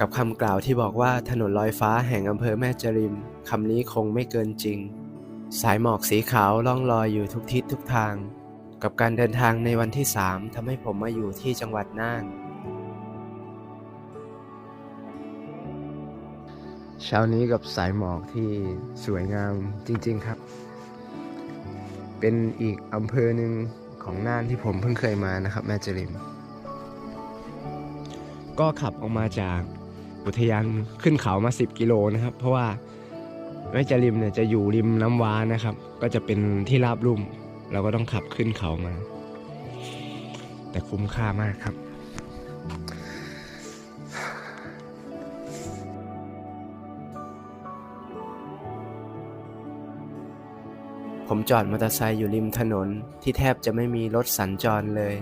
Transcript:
กับคำกล่าวที่บอกว่าถนนลอยฟ้าแห่งอำเภอแม่จริมคำนี้คงไม่เกินจริง สายหมอกสีขาวล่องลอยอยู่ทุกทิศทุกทาง กับการเดินทางในวันที่3ทำให้ผมมาอยู่ที่จังหวัดน่านเช้านี้กับสายหมอกที่สวยงามจริง ๆครับ เป็นอีกอำเภอหนึ่งของน่านที่ผมเพิ่งเคยมานะครับ แม่จริมก็ขับออกมาจาก อุทยานขึ้นเขามา 10 กิโลนะครับ เพราะว่าแม่จริมเนี่ยจะอยู่ริมน้ำว้านะครับ ก็จะเป็นที่ราบลุ่ม เราก็ต้องขับขึ้นเขามา แต่คุ้มค่ามากครับผมจอดมอเตอร์ไซค์อยู่ริมถนนที่แทบจะไม่มีรถสัญจรเลย